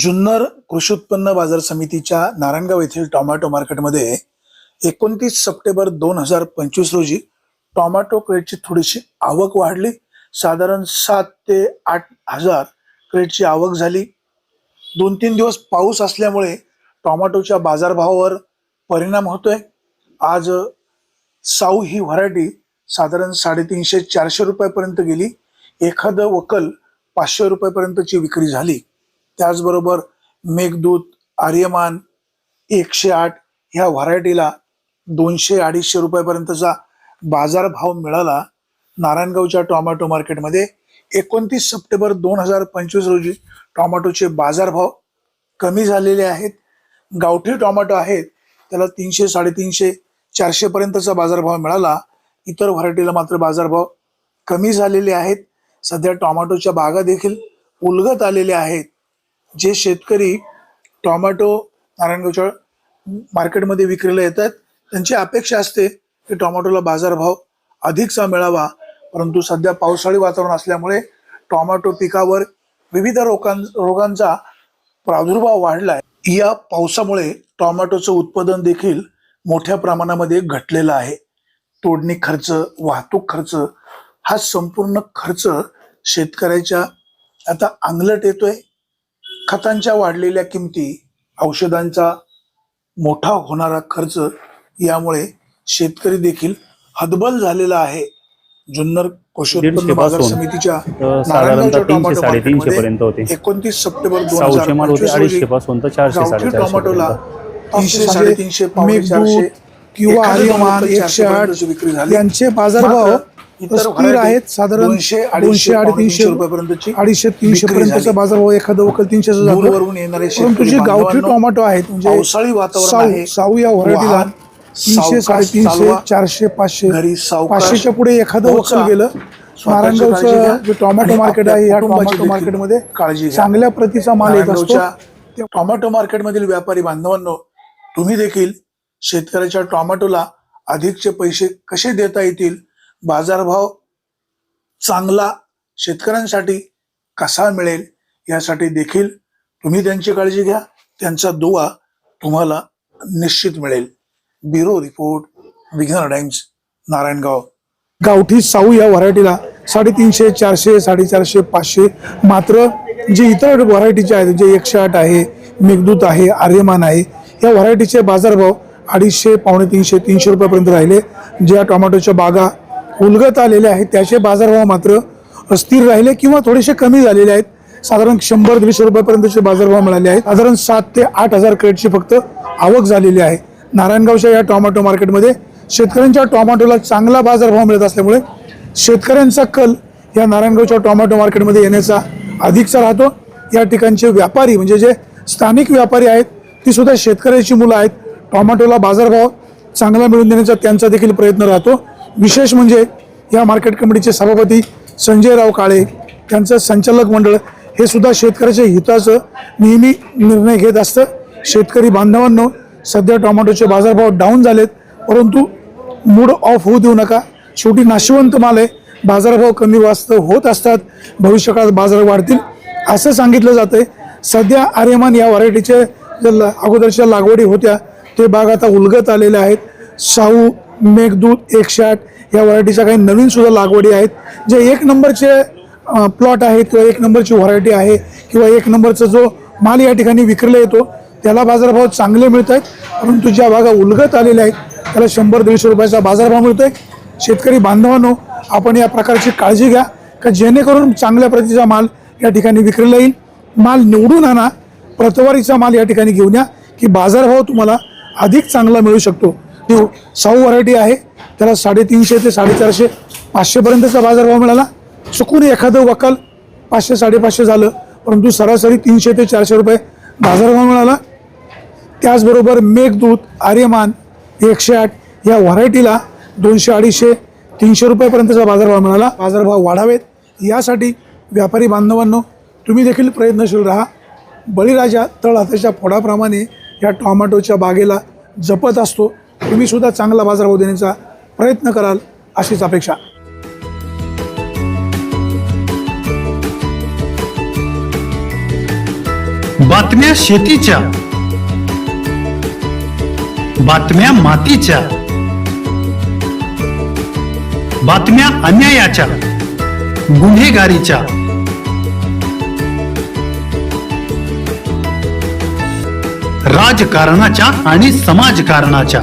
जुन्नर कृषी उत्पन्न बाजार समितीच्या नारायणगाव येथील टोमॅटो मार्केटमध्ये एकोणतीस सप्टेंबर दोन हजार पंचवीस रोजी टोमॅटो क्रेटची थोडीशी आवक वाढली. साधारण सात ते आठ हजार क्रेटची आवक झाली. दोन तीन दिवस पाऊस असल्यामुळे टोमॅटोच्या बाजारभावावर परिणाम होतोय. आज साऊ ही व्हरायटी साधारण साडेतीनशे चारशे रुपयापर्यंत गेली. एखादं वकल पाचशे रुपयापर्यंतची विक्री झाली. त्याचबरोबर मेघदूत आर्यमान एकशे आठ ह्या व्हरायटीला दोनशे अडीचशे रुपयापर्यंतचा बाजारभाव मिळाला नारायणगावच्या टोमॅटो मार्केटमध्ये. एकोणतीस सप्टेंबर दोन हजार पंचवीस रोजी टोमॅटोचे बाजारभाव कमी झालेले आहेत. गावठी टोमॅटो आहेत त्याला तीनशे साडेतीनशे चारशे पर्यंतचा बाजारभाव मिळाला. इतर व्हरायटीला मात्र बाजारभाव कमी झालेले आहेत. सध्या टोमॅटोच्या बागा देखील उलगत आलेल्या आहेत. जे शेतकरी टोमॅटो नारायणगावच्या मार्केटमध्ये विक्रीला येतात त्यांची अपेक्षा असते की टोमॅटोला बाजारभाव अधिकचा मिळावा. परंतु सध्या पावसाळी वातावरण असल्यामुळे टोमॅटो पिकावर विविध रोगां रोगांचा प्रादुर्भाव वाढलाय. या पावसामुळे टोमॅटोचं उत्पादन देखील मोठ्या प्रमाणामध्ये घटलेलं आहे. तोडणी खर्च वाहतूक खर्च हा संपूर्ण खर्च शेतकऱ्याच्या आता अंगलट येतोय. खतांच्या वाढलेल्या किमती औषधांचा मोठा होणारा खर्च यामुळे शेतकरी देखील हतबल झालेला आहे. जुन्नर कृषी उत्पन्न बाजार समितीच्या एकोणतीस सप्टेंबर दोन हजार पंचवीस टोमॅटोला. तीनशे साडेतीनशे पावणे चारशे किंवा एकशे आठ विक्री झाली. यांचे बाजारभाव इतर आहेत साधारण दोनशे अडीचशे रुपयापर्यंतची अडीचशे तीनशे पर्यंतचा. बाजारभाव एखादं वकल तीनशे परंतु जे गावठी टोमॅटो आहेत म्हणजे पावसाळी वातावरण साऊ या व्हरायटीला तीनशे साडेतीनशे. चारशे पाचशे पाचशेच्या पुढे एखादं. वकल गेलं. नारायणगावचं जे टोमॅटो मार्केट आहे या टोमॅटो मार्केटमध्ये काळजी. चांगल्या प्रतीचा माल येत असतो टोमॅटो मार्केटमधील व्यापारी बांधवांनो तुम्ही देखील शेतकऱ्याच्या टोमॅटोला अधिकचे पैसे कसे देता येतील बाजारभाव चांगला शेतकऱ्यांसाठी कसा मिळेल यासाठी देखील तुम्ही त्यांची काळजी घ्या. त्यांचा दुवा तुम्हाला निश्चित मिळेल. Bureau report Vighnahar Times Narayangaon. गावठी साऊ या व्हरायटीला साडेतीनशे चारशे साडेचारशे पाचशे मात्र जे इतर व्हरायटीचे आहेत जे एकशे आठ आहे मेघदूत आहे आर्यमान आहे या व्हरायटीचे बाजारभाव अडीचशे पावणे तीनशे तीनशे रुपयापर्यंत राहिले. ज्या टोमॅटोच्या बागा उलगत आलेले आहेत. त्याचे बाजारभाव मात्र स्थिर राहिले किंवा थोडेसे कमी झालेले आहेत. साधारण शंभर दीडशे रुपयापर्यंतचे बाजारभाव मिळाले आहेत. साधारण सात ते आठ हजार क्रेटची फक्त आवक झालेली आहे. नारायणगावच्या या टोमॅटो मार्केटमध्ये शेतकऱ्यांच्या टोमॅटोला चांगला बाजारभाव मिळत असल्यामुळे शेतकऱ्यांचा कल या नारायणगावच्या टोमॅटो मार्केटमध्ये येण्याचा अधिकचा राहतो. या ठिकाणचे व्यापारी म्हणजे जे स्थानिक व्यापारी आहेत ती सुद्धा शेतकऱ्याची मुलं आहेत. टोमॅटोला बाजारभाव चांगला मिळवून देण्याचा त्यांचा देखील प्रयत्न राहतो. विशेष म्हणजे या मार्केट कमिटीचे सभापती संजयराव काळे त्यांचं संचालक मंडळ हे सुद्धा शेतकऱ्याच्या हिताचं नेहमी निर्णय घेत असतं. शेतकरी बांधवांनो सध्या टोमॅटोचे बाजारभाव डाऊन झालेत परंतु मूड ऑफ होऊ देऊ नका. शेवटी नाशिवंत माल आहे. बाजारभाव कमी वास्त होत असतात. भविष्यकाळात बाजार वाढतील. असं सांगितलं जातं आहे सध्या आर्यमान या व्हरायटीचे ज्या ल- अगोदरच्या लागवडी होत्या. ते बाग आता उलगत आलेल्या आहेत. शाहू मेघदूत एकशे आठ या व्हरायटीच्या काही नवीन सुद्धा लागवडी आहेत. जे एक नंबरचे प्लॉट आहेत किंवा एक नंबरची व्हरायटी आहे किंवा एक नंबरचा जो माल या ठिकाणी विक्रीला येतो त्याला बाजारभाव चांगले मिळत आहेत. परंतु ज्या भागा उलगत आलेल्या आहेत त्याला शंभर दीडशे रुपयाचा बाजारभाव मिळतो आहे शेतकरी बांधवांनो आपण या प्रकारची काळजी घ्या का जेणेकरून चांगल्या प्रतीचा माल या ठिकाणी विक्रीला येईल. माल निवडून आणा प्रतवारीचा माल या ठिकाणी घेऊन या की बाजारभाव तुम्हाला अधिक चांगला मिळू शकतो. साऊ व्हरायटी आहे. त्याला साडेतीनशे ते साडेचारशे पाचशेपर्यंतचा बाजारभाव मिळाला. चुकून एखादं वकाल पाचशे साडेपाचशे झालं. परंतु सरासरी तीनशे ते चारशे रुपये बाजारभाव मिळाला. त्याचबरोबर मेघदूत आर्यमान एकशे आठ या व्हरायटीला दोनशे अडीचशे तीनशे रुपयापर्यंतचा बाजारभाव मिळाला. बाजारभाव वाढावेत. यासाठी व्यापारी बांधवांनो तुम्ही देखील प्रयत्नशील राहा. बळीराजा तळ हाताच्या फोडाप्रमाणे या टॉमॅटोच्या बागेला जपत असतो. तुम्हीसुद्धा चांगला बाजारभाव देण्याचा प्रयत्न कराल अशीच अपेक्षा. बातम्या शेतीच्या. बातम्या मातीच्या. बातम्या अन्यायाच्या. गुन्हेगारीच्या. राजकारणाच्या आणि समाजकारणाच्या.